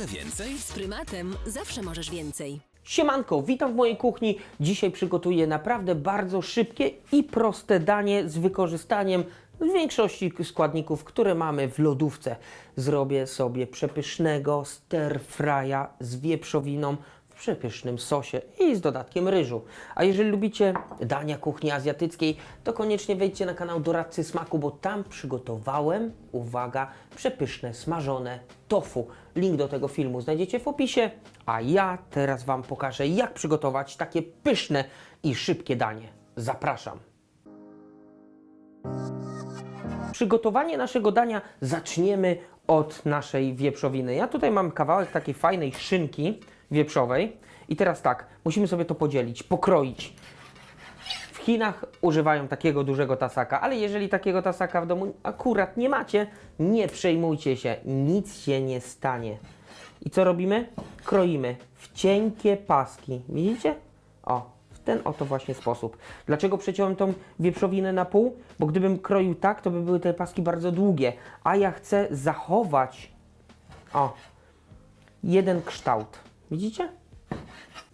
Mogę więcej? Z prymatem zawsze możesz więcej. Siemanko, witam w mojej kuchni. Dzisiaj przygotuję naprawdę bardzo szybkie i proste danie z wykorzystaniem większości składników, które mamy w lodówce. Zrobię sobie przepysznego stir fry'a z wieprzowiną przepysznym sosie i z dodatkiem ryżu. A jeżeli lubicie dania kuchni azjatyckiej, to koniecznie wejdźcie na kanał Doradcy Smaku, bo tam przygotowałem, uwaga, przepyszne smażone tofu. Link do tego filmu znajdziecie w opisie, a ja teraz Wam pokażę, jak przygotować takie pyszne i szybkie danie. Zapraszam. Przygotowanie naszego dania zaczniemy od naszej wieprzowiny. Ja tutaj mam kawałek takiej fajnej szynki wieprzowej i teraz tak, musimy sobie to podzielić, pokroić. W Chinach używają takiego dużego tasaka, ale jeżeli takiego tasaka w domu akurat nie macie, nie przejmujcie się, nic się nie stanie. I co robimy? Kroimy w cienkie paski. Widzicie? O, w ten oto właśnie sposób. Dlaczego przeciąłem tą wieprzowinę na pół? Bo gdybym kroił tak, to by były te paski bardzo długie, a ja chcę zachować o, jeden kształt. Widzicie?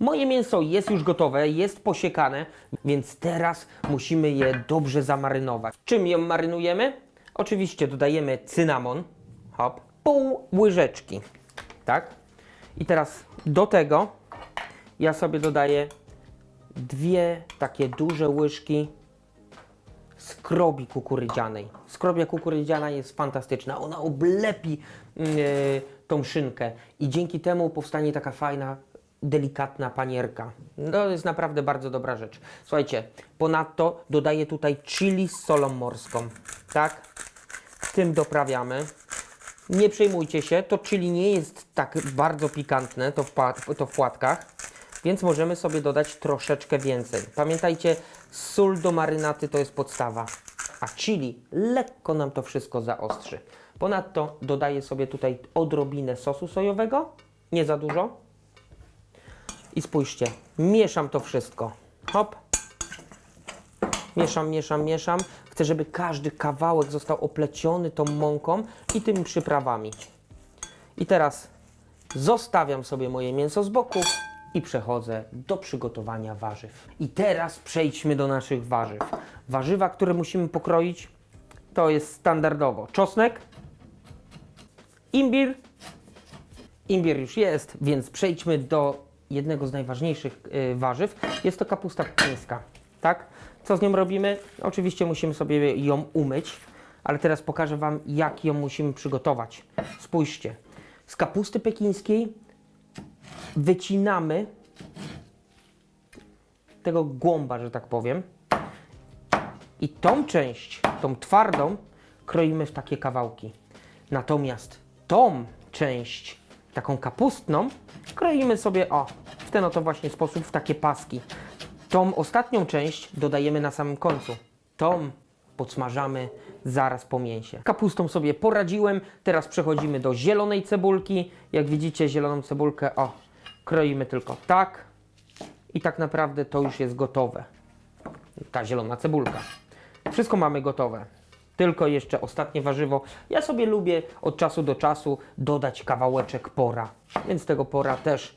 Moje mięso jest już gotowe, jest posiekane, więc teraz musimy je dobrze zamarynować. Czym je marynujemy? Oczywiście dodajemy cynamon, hop, pół łyżeczki, tak? I teraz do tego ja sobie dodaję dwie takie duże łyżki skrobi kukurydzianej. Skrobia kukurydziana jest fantastyczna. Ona oblepi yy, tą szynkę i dzięki temu powstanie taka fajna, delikatna panierka. To jest naprawdę bardzo dobra rzecz. Słuchajcie, ponadto dodaję tutaj chili z solą morską. Tak? Tym doprawiamy. Nie przejmujcie się, to chili nie jest tak bardzo pikantne, to w, to w płatkach, więc możemy sobie dodać troszeczkę więcej. Pamiętajcie, sól do marynaty to jest podstawa, a chili lekko nam to wszystko zaostrzy. Ponadto dodaję sobie tutaj odrobinę sosu sojowego, nie za dużo. I spójrzcie, mieszam to wszystko. Hop. Mieszam, mieszam, mieszam. Chcę, żeby każdy kawałek został opleciony tą mąką i tymi przyprawami. I teraz zostawiam sobie moje mięso z boku i przechodzę do przygotowania warzyw. I teraz przejdźmy do naszych warzyw. Warzywa, które musimy pokroić, to jest standardowo czosnek, imbir. Imbir już jest, więc przejdźmy do jednego z najważniejszych y, warzyw. Jest to kapusta pekińska. Tak? Co z nią robimy? Oczywiście musimy sobie ją umyć, ale teraz pokażę Wam, jak ją musimy przygotować. Spójrzcie. Z kapusty pekińskiej wycinamy tego głąba, że tak powiem. I tą część, tą twardą, kroimy w takie kawałki. Natomiast tą część, taką kapustną, kroimy sobie o, w ten oto właśnie sposób, w takie paski. Tą ostatnią część dodajemy na samym końcu. Tą podsmażamy zaraz po mięsie. Kapustą sobie poradziłem, teraz przechodzimy do zielonej cebulki. Jak widzicie, zieloną cebulkę, o, kroimy tylko tak i tak naprawdę to już jest gotowe. Ta zielona cebulka. Wszystko mamy gotowe. Tylko jeszcze ostatnie warzywo. Ja sobie lubię od czasu do czasu dodać kawałeczek pora, więc tego pora też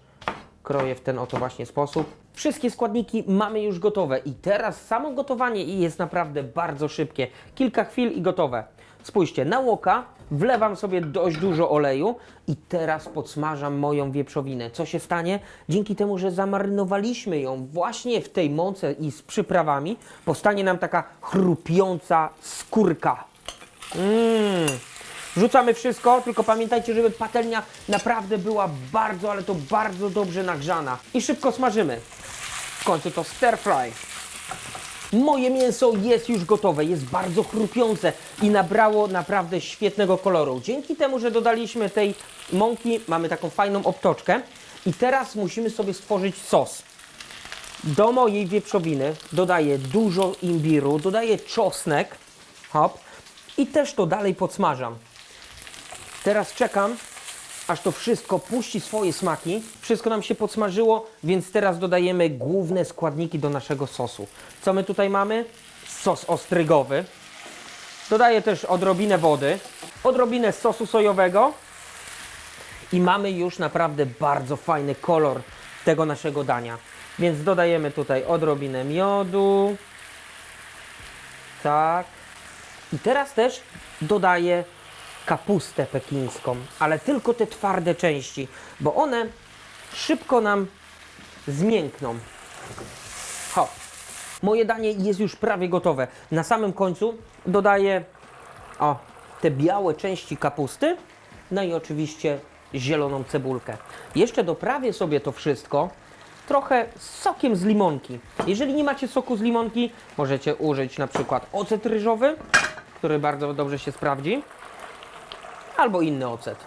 kroję w ten oto właśnie sposób. Wszystkie składniki mamy już gotowe i teraz samo gotowanie jest naprawdę bardzo szybkie. Kilka chwil i gotowe. Spójrzcie, na łoka wlewam sobie dość dużo oleju i teraz podsmażam moją wieprzowinę. Co się stanie? Dzięki temu, że zamarynowaliśmy ją właśnie w tej mące i z przyprawami, powstanie nam taka chrupiąca skórka. Mmm. Wrzucamy wszystko, tylko pamiętajcie, żeby patelnia naprawdę była bardzo, ale to bardzo dobrze nagrzana. I szybko smażymy. W końcu to stir fry. Moje mięso jest już gotowe, jest bardzo chrupiące i nabrało naprawdę świetnego koloru. Dzięki temu, że dodaliśmy tej mąki, mamy taką fajną obtoczkę. I teraz musimy sobie stworzyć sos. Do mojej wieprzowiny dodaję dużo imbiru, dodaję czosnek, hop, i też to dalej podsmażam. Teraz czekam, aż to wszystko puści swoje smaki. Wszystko nam się podsmażyło, więc teraz dodajemy główne składniki do naszego sosu. Co my tutaj mamy? Sos ostrygowy. Dodaję też odrobinę wody, odrobinę sosu sojowego i mamy już naprawdę bardzo fajny kolor tego naszego dania. Więc dodajemy tutaj odrobinę miodu. Tak. I teraz też dodaję kapustę pekińską, ale tylko te twarde części, bo one szybko nam zmiękną. Hop. Moje danie jest już prawie gotowe. Na samym końcu dodaję o, te białe części kapusty, no i oczywiście zieloną cebulkę. Jeszcze doprawię sobie to wszystko trochę sokiem z limonki. Jeżeli nie macie soku z limonki, możecie użyć na przykład ocet ryżowy, który bardzo dobrze się sprawdzi, albo inny ocet.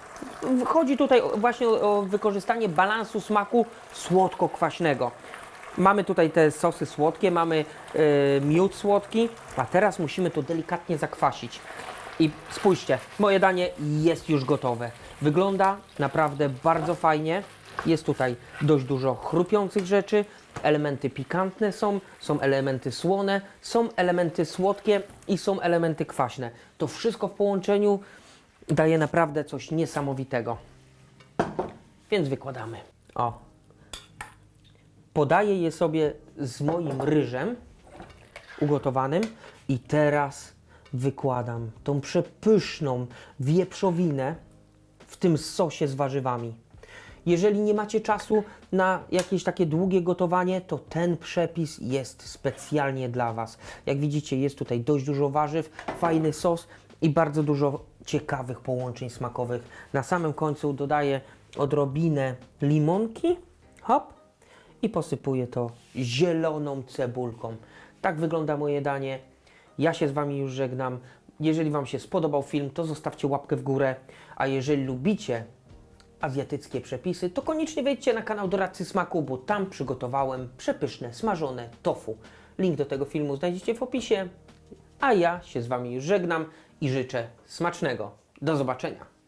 Chodzi tutaj właśnie o wykorzystanie balansu smaku słodko-kwaśnego. Mamy tutaj te sosy słodkie, mamy e, miód słodki, a teraz musimy to delikatnie zakwasić. I spójrzcie, moje danie jest już gotowe. Wygląda naprawdę bardzo fajnie. Jest tutaj dość dużo chrupiących rzeczy, elementy pikantne są, są elementy słone, są elementy słodkie i są elementy kwaśne. To wszystko w połączeniu daje naprawdę coś niesamowitego. Więc wykładamy. O, podaję je sobie z moim ryżem ugotowanym i teraz wykładam tą przepyszną wieprzowinę w tym sosie z warzywami. Jeżeli nie macie czasu na jakieś takie długie gotowanie, to ten przepis jest specjalnie dla Was. Jak widzicie, jest tutaj dość dużo warzyw, fajny sos i bardzo dużo ciekawych połączeń smakowych. Na samym końcu dodaję odrobinę limonki, hop, i posypuję to zieloną cebulką. Tak wygląda moje danie. Ja się z Wami już żegnam. Jeżeli Wam się spodobał film, to zostawcie łapkę w górę. A jeżeli lubicie azjatyckie przepisy, to koniecznie wejdźcie na kanał Doradcy Smaku, bo tam przygotowałem przepyszne, smażone tofu. Link do tego filmu znajdziecie w opisie. A ja się z Wami już żegnam i życzę smacznego. Do zobaczenia.